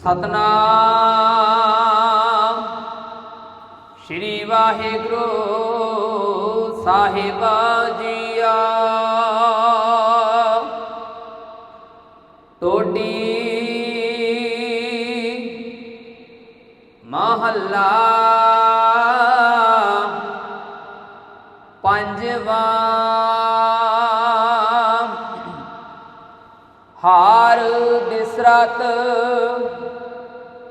ਸਤਨਾਮ। ਸ਼੍ਰੀ ਵਾਹਿਗੁਰੂ ਸਾਹਿਬ ਜੀਆ। ਟੋਡੀ ਮਹੱਲਾ ਪੰਜਵਾ ਹਾਰ ਬਿਸਰਤ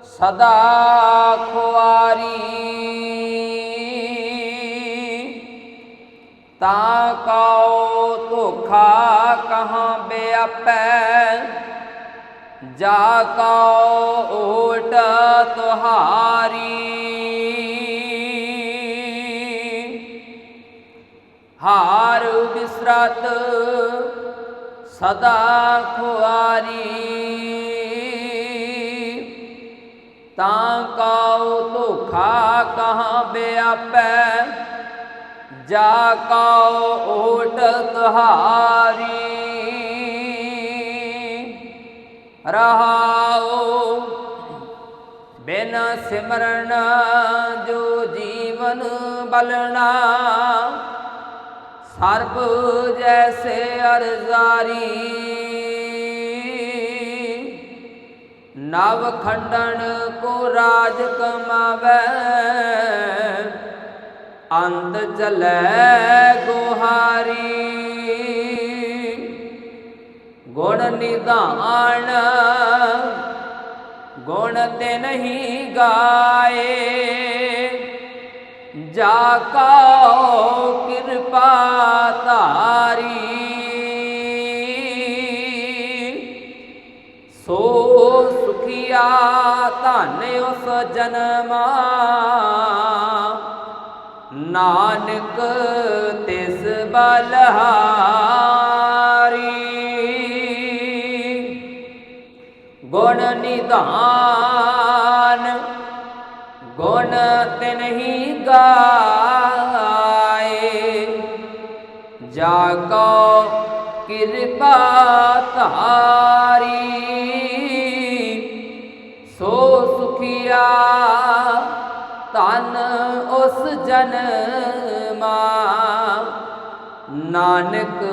ਸਦਾ ਖੁਆਰੀ। ਤਾਂ ਕਉ ਧੋਖਾ ਕਹਾਂ ਬਿਆਪੈ ਜਾ ਕਉ ਓਟ ਤੁਹਾਰੀ। ਹਾਰ ਬਿਸਰਤ ਸਦਾ ਖੁਆਰੀ। ਤਾਂ ਕਉ ਧੋਖਾ ਕਹਾਂ ਬਿਆਪੈ, ਜਾ ਕਉ ਓਟ ਤੁਹਾਰੀ। ਰਹਾਉ ਬਿਨ ਸਿਮਰਨ ਜੋ ਜੀਵਨ ਬਲਣਾ ਸਰਬ ਜੈਸੇ ਅਰਜ਼ਾਰੀ। ਨਵ ਖੰਡਨ ਕੋ ਰਾਜ ਕਮਾਵੇ, ਅੰਤ ਚਲੈ ਗੁਹਾਰੀ। ਗੁਣ ਨਿਧਾਨ, ਗੁਣ ਤੇ ਨਹੀਂ ਗਾਏ। ਜਾ ਕਉ ਕਿਰਪਾ ਧਾਰੀ ਸੋ ਸੁਖੀਆ ਧਨ ਉਸ ਜਨਮਾ। ਨਾਨਕ ਤਿਸ ਬਲਹਾਰੀ। ਗੁਣ ਨਿਧਾਨ ਜਾ ਕੋ ਕਿਰਪਾ ਧਾਰੀ, ਸੋ ਸੁਖੀਆ ਤਨ ਉਸ ਜਨਮਾ। ਨਾਨਕ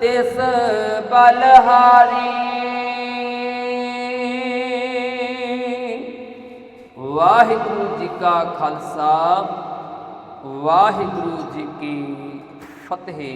ਤਿਸ ਬਲਹਾਰੀ। ਵਾਹਿਗੁਰੂ ਜੀ ਕਾ ਖਾਲਸਾ, ਵਾਹਿਗੁਰੂ ਜੀ ਕੀ ফতেহে।